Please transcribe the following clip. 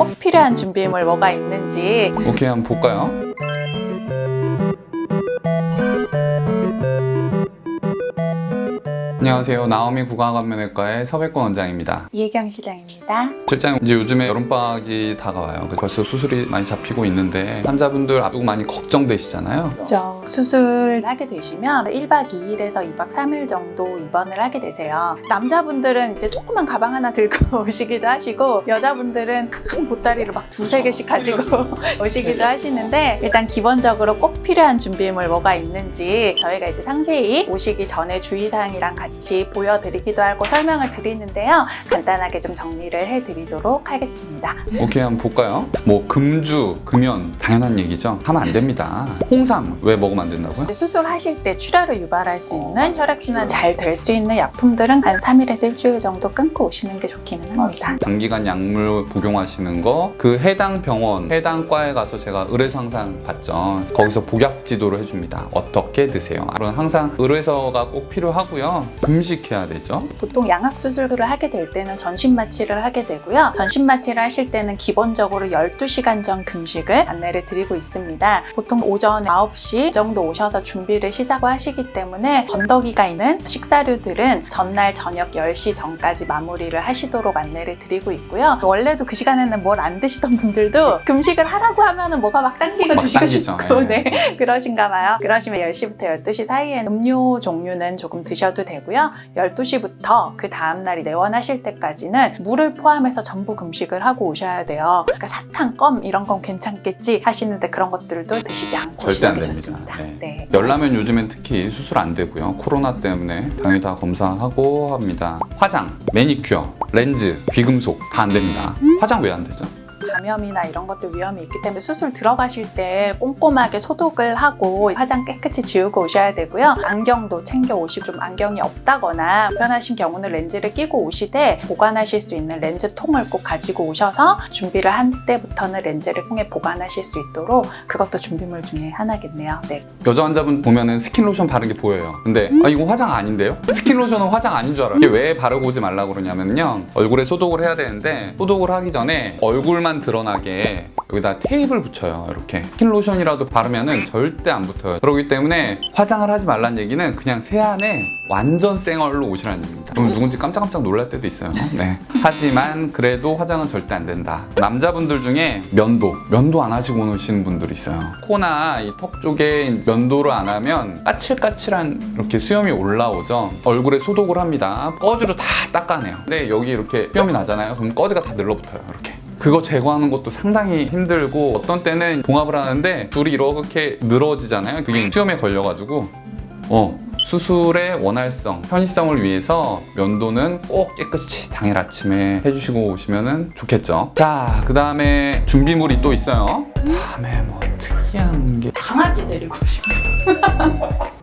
꼭 필요한 준비물 뭐가 있는지 오케이 한번 볼까요? 안녕하세요. 나오미 구강감면외과의 서백권 원장입니다. 이혜경 시장입니다. 실장 이제 요즘에 여름방학이 다가와요. 벌써 수술이 많이 잡히고 있는데 환자분들 앞두고 많이 걱정되시잖아요. 저 수술을 하게 되시면 1박 2일에서 2박 3일 정도 입원을 하게 되세요. 남자분들은 이제 조그만 가방 하나 들고 오시기도 하시고 여자분들은 큰 보따리를 막 두세 개씩 가지고 오시기도 하시는데 일단 기본적으로 꼭 필요한 준비물 뭐가 있는지 저희가 이제 상세히 오시기 전에 주의사항이랑 같이 보여드리기도 하고 설명을 드리는데요. 간단하게 좀 정리를 해드리도록 하겠습니다. 오케이 한번 볼까요? 뭐 금주, 금연 당연한 얘기죠. 하면 안 됩니다. 홍삼 왜 먹으면 안 된다고요? 수술하실 때 출혈을 유발할 수 있는 혈액순환 잘 될 수 있는 약품들은 한 3일에서 일주일 정도 끊고 오시는 게 좋기는 합니다. 장기간 약물 복용하시는 거 그 해당 병원, 해당 과에 가서 제가 의뢰서 항상 받죠. 거기서 복약 지도를 해줍니다. 어떻게 드세요? 그럼 항상 의뢰서가 꼭 필요하고요. 금식해야 되죠. 보통 양악 수술을 하게 될 때는 전신 마취를 하게 되고요. 전신 마취를 하실 때는 기본적으로 12시간 전 금식을 안내를 드리고 있습니다. 보통 오전 9시 정도 오셔서 준비를 시작을 하시기 때문에 건더기가 있는 식사류들은 전날 저녁 10시 전까지 마무리를 하시도록 안내를 드리고 있고요. 원래도 그 시간에는 뭘 안 드시던 분들도 금식을 하라고 하면은 뭐가 막 당기고 막 드시고 당기죠. 싶고 예. 네. 그러신가 봐요. 그러시면 10시부터 12시 사이에 음료 종류는 조금 드셔도 되고 요. 12시부터 그 다음날이 내원하실 때까지는 물을 포함해서 전부 금식을 하고 오셔야 돼요. 그러니까 사탕, 껌 이런 건 괜찮겠지 하시는데 그런 것들도 드시지 않고 절대 안 오시는 게 됩니다. 좋습니다. 네. 네. 열나면 요즘엔 특히 수술 안 되고요. 코로나 때문에 당연히 다 검사하고 합니다. 화장, 매니큐어, 렌즈, 귀금속 다 안 됩니다. 화장 왜 안 되죠? 감염이나 이런 것들 위험이 있기 때문에 수술 들어가실 때 꼼꼼하게 소독을 하고 화장 깨끗이 지우고 오셔야 되고요. 안경도 챙겨 오시고 좀 안경이 없다거나 불편하신 경우는 렌즈를 끼고 오시되 보관하실 수 있는 렌즈 통을 꼭 가지고 오셔서 준비를 한 때부터는 렌즈를 통해 보관하실 수 있도록 그것도 준비물 중에 하나겠네요. 네. 여자 환자분 보면은 스킨 로션 바른 게 보여요. 근데 아 이거 화장 아닌데요? 스킨 로션은 화장 아닌 줄 알아요. 이게 왜 바르고 오지 말라고 그러냐면요. 얼굴에 소독을 해야 되는데 소독을 하기 전에 얼굴만 드러나게 여기다 테이프를 붙여요. 이렇게 스킨 로션이라도 바르면은 절대 안 붙어요. 그렇기 때문에 화장을 하지 말란 얘기는 그냥 세안에 완전 생얼로 오시라는 얘기입니다. 그럼 누군지 깜짝깜짝 놀랄 때도 있어요. 네. 하지만 그래도 화장은 절대 안 된다. 남자분들 중에 면도, 면도 안 하시고 오시는 분들 있어요. 코나 이 턱 쪽에 면도를 안 하면 까칠까칠한 이렇게 수염이 올라오죠. 얼굴에 소독을 합니다. 꺼즈로 다 닦아내요. 근데 여기 이렇게 수염이 나잖아요. 그럼 꺼즈가 다 늘러붙어요. 이렇게. 그거 제거하는 것도 상당히 힘들고 어떤 때는 봉합을 하는데 줄이 이렇게 늘어지잖아요. 그게 수염에 걸려가지고 어 수술의 원활성, 편의성을 위해서 면도는 꼭 깨끗이 당일 아침에 해주시고 오시면 좋겠죠. 자, 그 다음에 준비물이 또 있어요. 그 다음에 뭐 특이한 게 강아지 데리고 지금